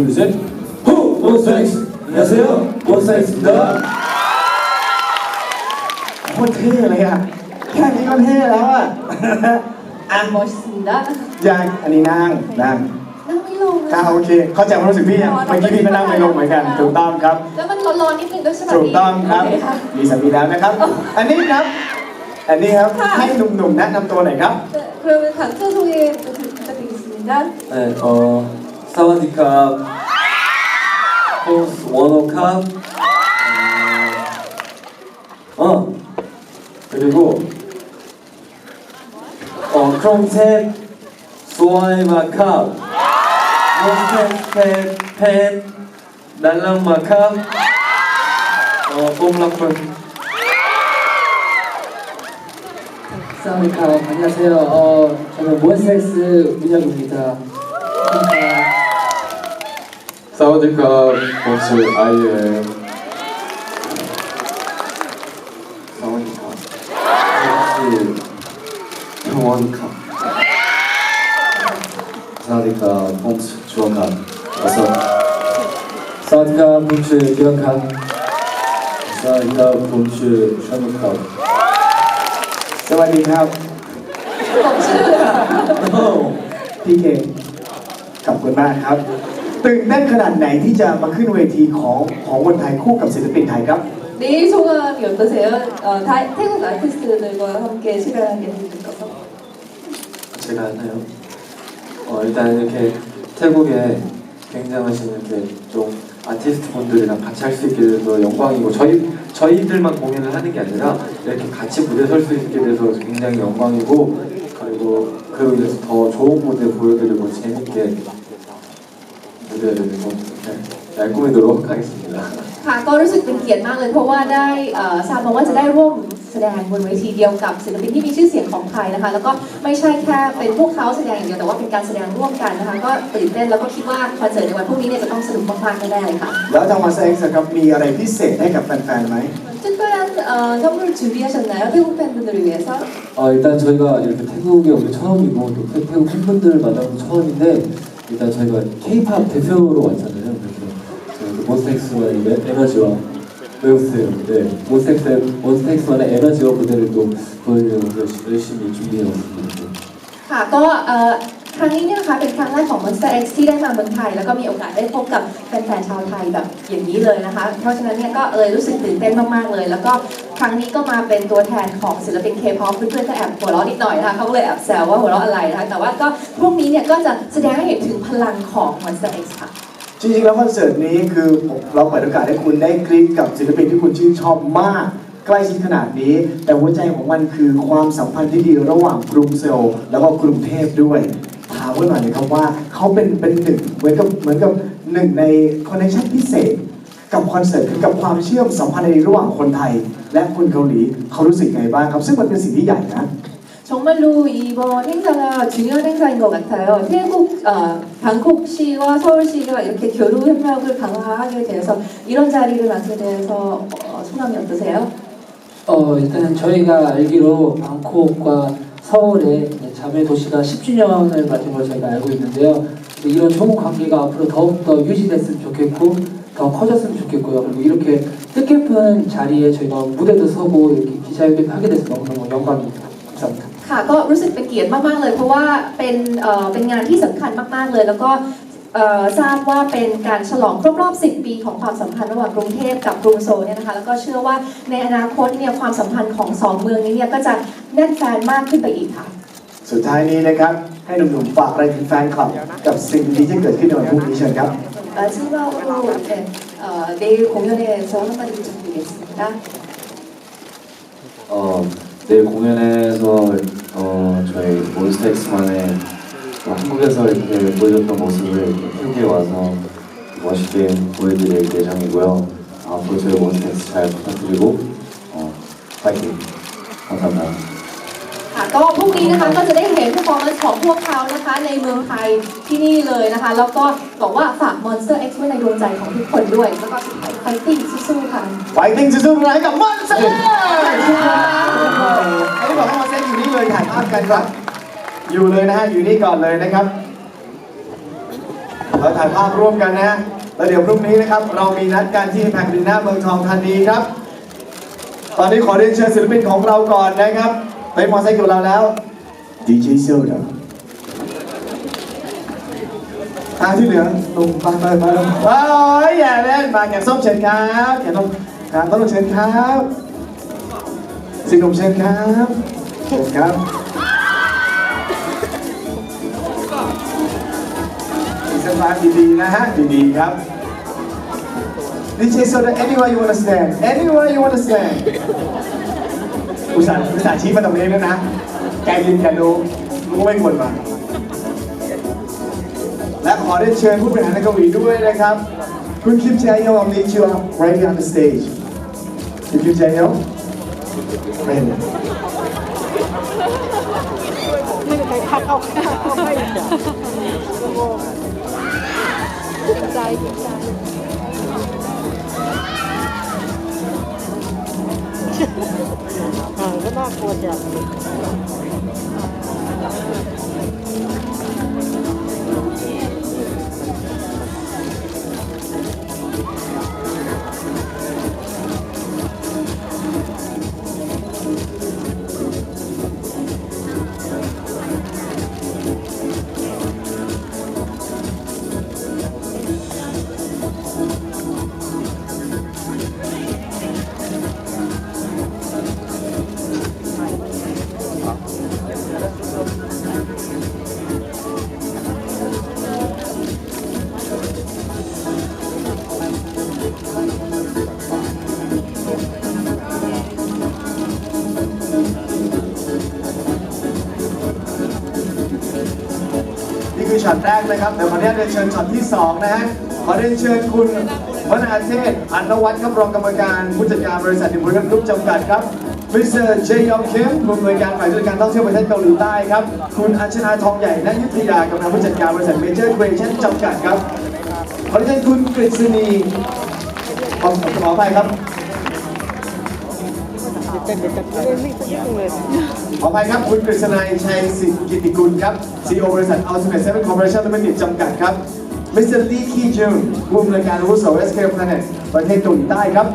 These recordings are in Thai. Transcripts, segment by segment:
둘, 셋. 호! 몬스타엑스! 안녕하세요. 몬스타엑스입니다. โคตรเท่เลยอ่ะ แค่นี้ก็เท่แล้วอ่ะ อ่ะ บอสซินดา ยังอันนี้นั่งนั่ง นั่งไม่ลงเลย อ่ะโอเค เข้าใจความรู้สึกพี่ยังเมื่อกี้พี่ก็นั่งไม่ลงเหมือนกัน ถูกต้องครับ แล้วมันร้อนๆนิดนึงด้วยใช่ไหม ถูกต้องครับ โเะ มีสามีแล้วนะครับ อันนี้ครับ อันนี้ครับ ค่ะ ให้หนุ่มๆแนะนำตัวหน่อยครับ 네, 그러면 각자 소개 부탁드리겠습니다. 네, 어, 사와디캅, 원호캅, 어, 어, 그리고, 어, 크롬탭, 소아이마캅, 팬, 날랑마캅, 어, 뽐라콘. 사우디카 안녕하세요. 어, 저는 몬스타엑스 문혁입니다. saudi ka konser ay saudi ka saudi ka saudi ka konser chuakan also saudi ka konser chuakan saudi ka konser chuakan สวัสดีครับผมชื่อพี่เก่งขอบคุณมากครับ ตื่นเต้นขนาดไหนที่จะมาขึ้นเวทีของของคนไทยคู่กับศิลปินไทยครับ 내일 소감이 어떠세요? 어, 다, 태국 아티스트들과 함께 시간을 보내주셔서 제가 하나요? 어, 일단 이렇게 태국에 굉장하신 이렇게 좀 아티스트 분들이랑 같이 할 수 있게 돼서 영광이고 저희 저희들만 공연을 하는 게 아니라 이렇게 같이 무대 설 수 있게 돼서 굉장히 영광이고 그리고 그로 인해서 더 좋은 무대 보여드리고 재밌게 무대를 좀 잘 꾸미도록 하겠습니다. ค่ะก็รู้สึกเป็นเกียรติมากเลยเพราะว่าได้เอ่อทราบมาว่าจะได้ร่วมแสดงบนเวทีเดียวกับศิลปินที่มีชื่อเสียงของไทยนะคะ แล้วก็ไม่ใช่แค่เป็นพวกเขาแสดงอย่างเดียวแต่ว่าเป็นการแสดงร่วมกันนะคะ ก็ตื่นเต้นแล้วก็คิดว่าคอนเสิร์ตในวันพรุ่งนี้เนี่ยจะต้องสนุกมากๆแน่ๆเลยค่ะ แล้วทางมาเซ็กซ์ครับมีอะไรพิเศษให้กับแฟนๆไหม 특별한 어, 선물 준비하셨나요? 태국 팬분들을 위해서? 어, 일단 저희가 이렇게 태국에 오늘 처음이고 또 태- 태국 팬분들 만나는 처음인데 일단 저희가 K-팝 대표로 왔잖아요. 그래서 저희 그 몬스타엑스만의 에- 에너지와 외우세요. 네, 몬스타엑스 몬스타엑스만의 에너지와 무대를 또 보여드리려고 열심히, 열심히 준비해왔습니다. ค่ะก็เอ่อครั้งนี้เนี่ยนะคะเป็นครั้งแรกของ Monster X ที่ได้มาเมืองไทย แล้วก็มีโอกาสได้พบกับแฟนๆชาวไทยแบบ อย่างนี้เลยนะคะ เพราะฉะนั้นเนี่ยก็เลยรู้สึกตื่นเต้นมากๆเลย แล้วก็ครั้งนี้ก็มาเป็นตัวแทนของศิลปิน K-pop เพื่อนๆก็แอบหัวเราะนิดหน่อยนะคะเขาก็เลยแอบแซวว่าหัวเราะอะไรนะคะแต่ว่าก็พรุ่งนี้เนี่ยก็จะแสดงให้เห็นถึงพลังของ Monster X ค่ะจริงๆแล้วคอนเสิร์ตนี้คือผมเราเปิดโอกาสให้คุณได้กรี๊ดกับศิลปินที่คุณชื่นชอบมาก ใกล้ชิดขนาดนี้ แต่หัวใจของมันคือความสัมพันธ์ที่ดีระหว่างกรุงเซลแล้วก็กรุงเทพด้วยถามว่าหน่อยเลยครับว่าเขาเป็นเป็นหนึ่งเหมือนกับเหมือนกับ หนึ่งในคอนเนคชั่นพิเศษ กับคอนเสิร์ตคือกับความเชื่อมสัมพันธ์ในระหว่างคนไทย และคนเกาหลีเขารู้สึกไงบ้างครับ ซึ่งมันเป็นสิ่งที่ใหญ่นะ 정말로 이번 행사가 중요한 행사인 것 같아요. 태국, 어, 방콕시와 서울시가 이렇게 교류 협력을 강화하게 돼서 이런 자리를 맡게 돼서 어, 소감이 어떠세요? 어, 일단 저희가 알기로 방콕과 서울의 자매 도시가 10주년을 맞은 걸 저희가 알고 있는데요. 근데 이런 좋은 관계가 앞으로 더욱더 유지됐으면 좋겠고 더 커졌으면 좋겠고요. 그리고 이렇게 뜻깊은 자리에 저희가 무대도 서고 이렇게 기자회견 하게 돼서 너무너무 영광입니다. 감사합니다. ค่ะก็รู้สึกเป็นเกียรติมากๆเลย เพราะว่าเป็นเอ่อเป็นงานที่สำคัญมากๆเลย แล้วก็เอ่อทราบว่าเป็นการฉลองครบรอบ 10 ปีของความสัมพันธ์ระหว่างกรุงเทพกับกรุงโซลเนี่ยนะคะแล้วก็เชื่อว่าในอนาคตเนี่ยความสัมพันธ์ของสองเมืองนี้เนี่ยก็จะแน่นแฟนมากขึ้นไปอีกค่ะ สุดท้ายนี้นะครับ ให้หนุ่มๆฝากอะไรถึงแฟนคลับกับสิ่งดีๆที่เกิดขึ้นในวันพรุ่งนี้เชิญครับ 마지막으로 네, 어, 내일 공연에서 한마디 부탁드리겠습니다. 어, 내일 공연에서 어, 저희 몬스타엑스만의 또 한국에서 이렇게 보여줬던 모습을 이렇게 태국에 와서 멋있게 보여드릴 예정이고요. 앞으로 저희 몬스타엑스 잘 부탁드리고 어, 파이팅! 감사합니다. ค่ะก็พรุ่งนี้นะคะก็จะได้เห็น performance ของพวกเขานะคะในเมืองไทยที่นี่เลยนะคะ แล้วก็บอกว่าฝาก Monster X ไว้ในดวงใจของทุกคนด้วย แล้วก็สุดท้าย fighting สู้ๆค่ะ ไฟติ้งสู้ๆให้กับมันเซ่อันนี้บอกให้มาเซ่อยู่นี่เลยถ่ายภาพกันครับ อยู่เลยนะฮะอยู่นี่ก่อนเลยนะครับเราถ่ายภาพร่วมกันนะฮะแล้วเดี๋ยวพรุ่งนี้นะครับ เรามีนัดกันที่แพคดิน่าเมืองทองธานีครับ ตอนนี้ขอเรียนเชิญศิลปินของเราก่อนนะครับ เป็นมอไซค์กับเราแล้วดีเจเซลเดอร์อาที่เหลือลงไปไปไปลงโอ้ยอย่าเล่นมาแกงส้มเชิญครับแกงส้มครับต้นเชิญครับสิงห์หนุ่มเชิญครับเชิญครับอีกสักครั้งดีๆนะฮะดีๆครับ DJ Soda anywhere you wanna stand anywhere you wanna stand อุตส่าห์อุตส่าห์ชี้มาตรงนี้แล้วนะแกยินแกดูรู้ว่าไม่ควรมา และขอได้เชิญผู้บริหารในเกาหลีด้วยนะครับ คุณคิมเจยอง meet you up right here on the stage คุณคิมเจยองไม่เห็นไม่ได้ไปพักเอาเอาไม่จ้ะใจใจ ก็น่ากลัวจัง คือช็อตแรกนะครับเดี๋ยวขออนุญาตเรียนเชิญช็อตที่สองนะฮะขอเรียนเชิญคุณวนาเทศอันวัฒน์ครับรองกรรมการผู้จัดการบริษัทดิบริษัทลูกจำกัดครับมิสเตอร์เจยองคิมผู้อำนวยการฝ่ายจัดการท่องเที่ยวประเทศเกาหลีใต้ครับคุณอัญชนาทองใหญ่ณยุทธยากำลังผู้จัดการบริษัทเมเจอร์ครีเอชั่นจำกัดครับขอเรียนเชิญคุณกฤษณีขอขออภัยครับ เดี๋ยวจะเดี๋ยวจะเล่นนี่สักนิดนึงเลยขออภัยครับคุณกฤษณัยชัยสิทธิกิติกุลครับ CEO บริษัท Ultimate Seven Corporation Limited จำกัดครับมิสเตอร์ลีคีจุนผู้อำนวยการอาวุโส SK Planet ประเทศเกาหลีใต้ครับ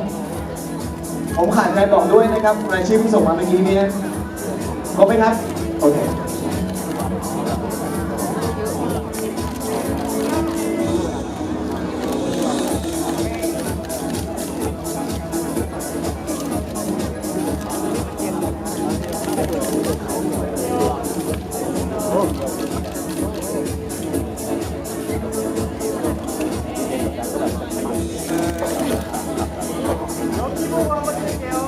ผมขาดใจบอกด้วยนะครับรายชื่อที่ส่งมาเมื่อกี้นี้ครบไหมครับ โอเค พร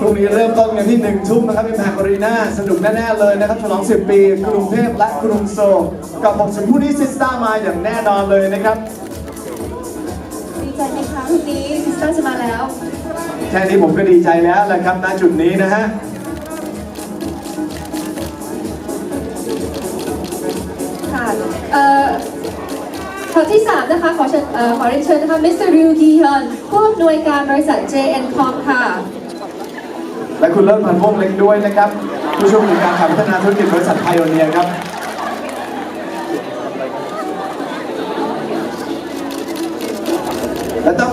ุ่งนี้เริ่มต้นกันที่หนึ่งทุ่มนะครับเป็นแพคอารีนาสนุกแน่ๆเลยนะครับ ฉลอง 10 ปี กรุงเทพและกรุงโซลกับผมสุนผู้นี้ซิสตามาอย่างแน่นอนเลยนะครับ ดีใจไหมคะพรุ่งนี้ซิสเตอร์จะมาแล้ว แค่นี้ผมก็ดีใจแล้วแหละครับณจุดนี้นะฮะค่ะ ขอที่ 3 นะคะ ขอเชิญขอเรียนเชิญนะคะมิสเตอร์ริวกีฮอนผู้อำนวยการบริษัท JN Com ค่ะ และคุณเลิศพันธ์วงเล็กด้วยนะครับ ผู้ช่วยผู้การฝ่ายพัฒนาธุรกิจบริษัทไพโอเนียครับ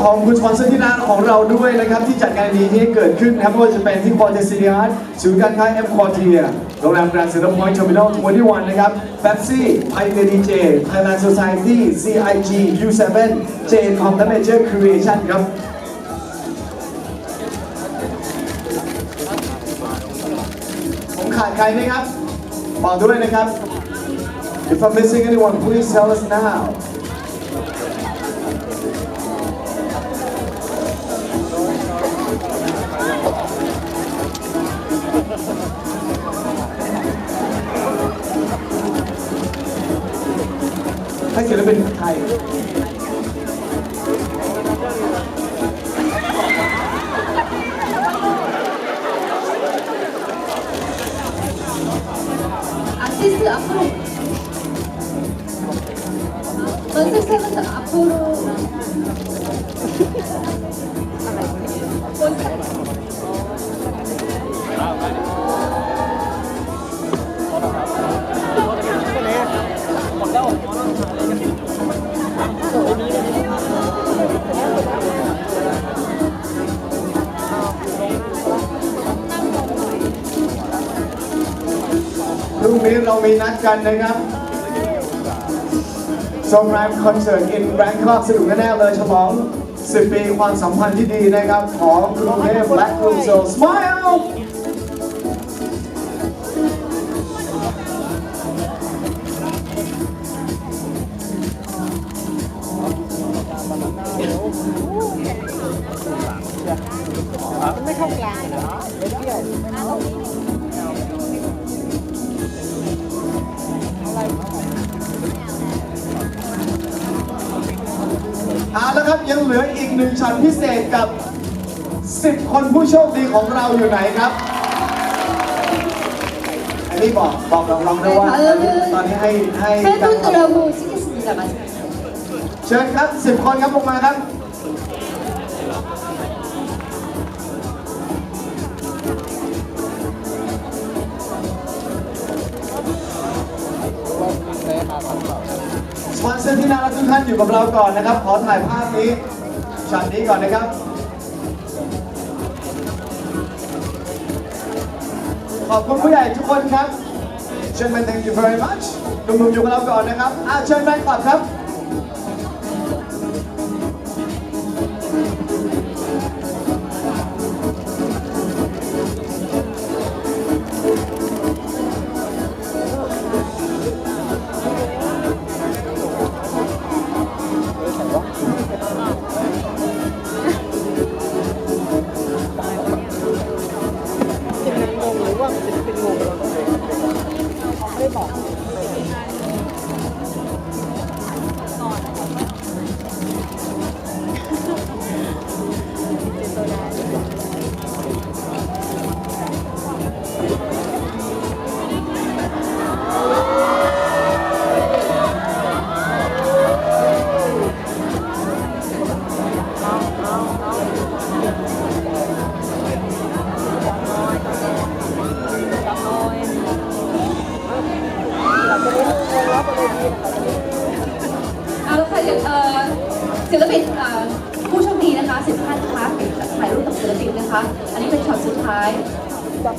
และต้องขอบคุณสปอนเซอร์ที่น่ารักของเราด้วยนะครับ ที่จัดงานนี้ที่เกิดขึ้นนะครับไม่ว่าจะเป็นที่คอเทสซิลิอาร์ศูนย์การค้าเอ็มคอเทียโรงแรมแกรนด์เซ็นทรัลพอยต์เทอร์มินอล21นะครับเบปซี่ไพเนดีเจไทยแลนด์โซซายตี้ CIG U7 J Com และ Major Creation ครับผมขาดใครไหมครับบอกด้วยนะครับ If I'm missing anyone please tell us now ให้ศิลปินไทยอาร์ติสต์อัพรุ่เบอร์เซอร์เซอร์ ไปนัดกันนะครับโซมรามคอนเสิร์ตอินแบงคอกสนุกแน่ๆเลยฉลอง 10 ปีความสัมพันธ์ที่ดีนะครับ ของกรุงเทพและกรุงโซล Smile ผู้โชคดีของเราอยู่ไหนครับ อันนี้บอกบอกน้องๆด้วยว่าตอนนี้ตอนนี้ให้ให้ 세 การ 분들하고 찍겠습니다. 마지막. เชิญครับ 10 คนครับลงมาครับ สปอนเซอร์ที่น่ารักทุกท่านอยู่กับเราก่อนนะครับ ขอถ่ายภาพนี้ช็อตนี้ก่อนนะครับ อบคุณผู้ใหญ่ทุกคนครับเชิญมา thank you very much หนุ่มๆอยู่กับเราก่อนนะครับอาเชิญแฟนคลับครับ ไม่ และ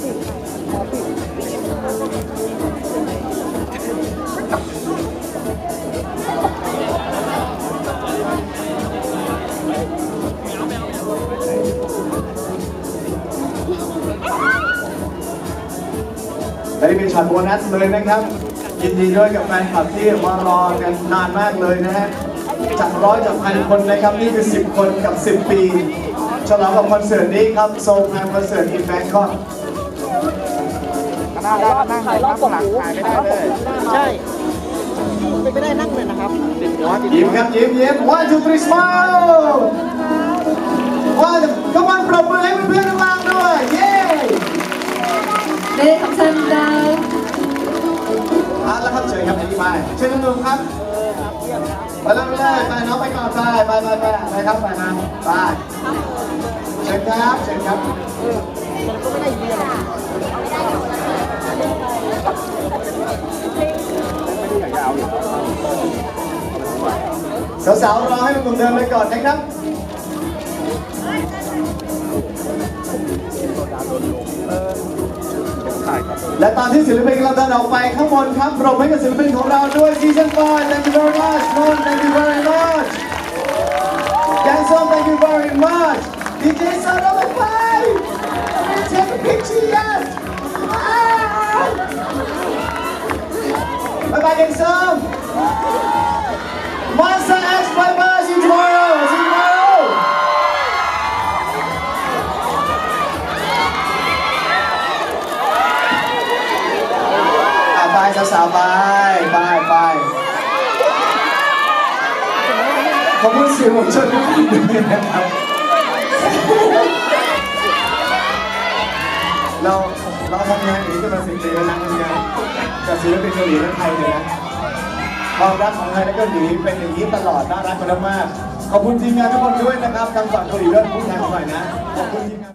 นี่เป็นช็อตโบนัสเลยนะครับ ยินดีด้วยกับแฟนคลับที่มารอกันนานมากเลยนะฮะจากร้อยจากพันคนนะครับ นี่คือ 10 คนกับ 10 ปีฉลองกับคอนเสิร์ตนี้ครับโซลแพมคอนเสิร์ตอินแบงคอก ถ่ายรอบถ่ายรอบกบหูถ่ายไม่ได้เลย ใช่เป็นไม่ได้นั่งเลยนะครับติดหัวติด ยิ้มครับยิ้มยิ้ม one two three smile ว่าก็มันปรบมือให้เพื่อนๆข้างล่างด้วย เย้ 네 감사합니다. เอาละครับเชิญครับอธิบายเชิญนุ่มๆครับไปเลยไปเลยไปน้องไปก่อนไปไปไปไปไปครับไปนะไปเชิญครับเชิญครับ มันก็ไม่ได้เยี่ยม สาวๆรอให้หนุ่มเดินไปก่อนนะครับและตอนที่ศิลปินเราเดินออกไปข้างบนครับปรบให้กับศิลปินของเราด้วยซีซั่น5 thank you very much Mon thank you very much แกงส้ม thank you very much DJ Son of a Five take a picture yes bye bye แกงส้ม Monster X bye bye see you tomorrow see you tomorrow อะไปสาวๆไปไปไปขอบคุณสื่อมวลชนทุกท่านด้วยนะครับเรา กันมาสิบปีแล้วนะทำงานกับศิลปินเกาหลีและไทยเลยนะความรักของไทยและเกาหลีเป็นอย่างนี้ตลอดน่ารักกันมากขอบคุณทีมงานทุกคนด้วยนะครับทางฝั่งเกาหลีด้วยพูดแทนหน่อยนะขอบคุณทีมงาน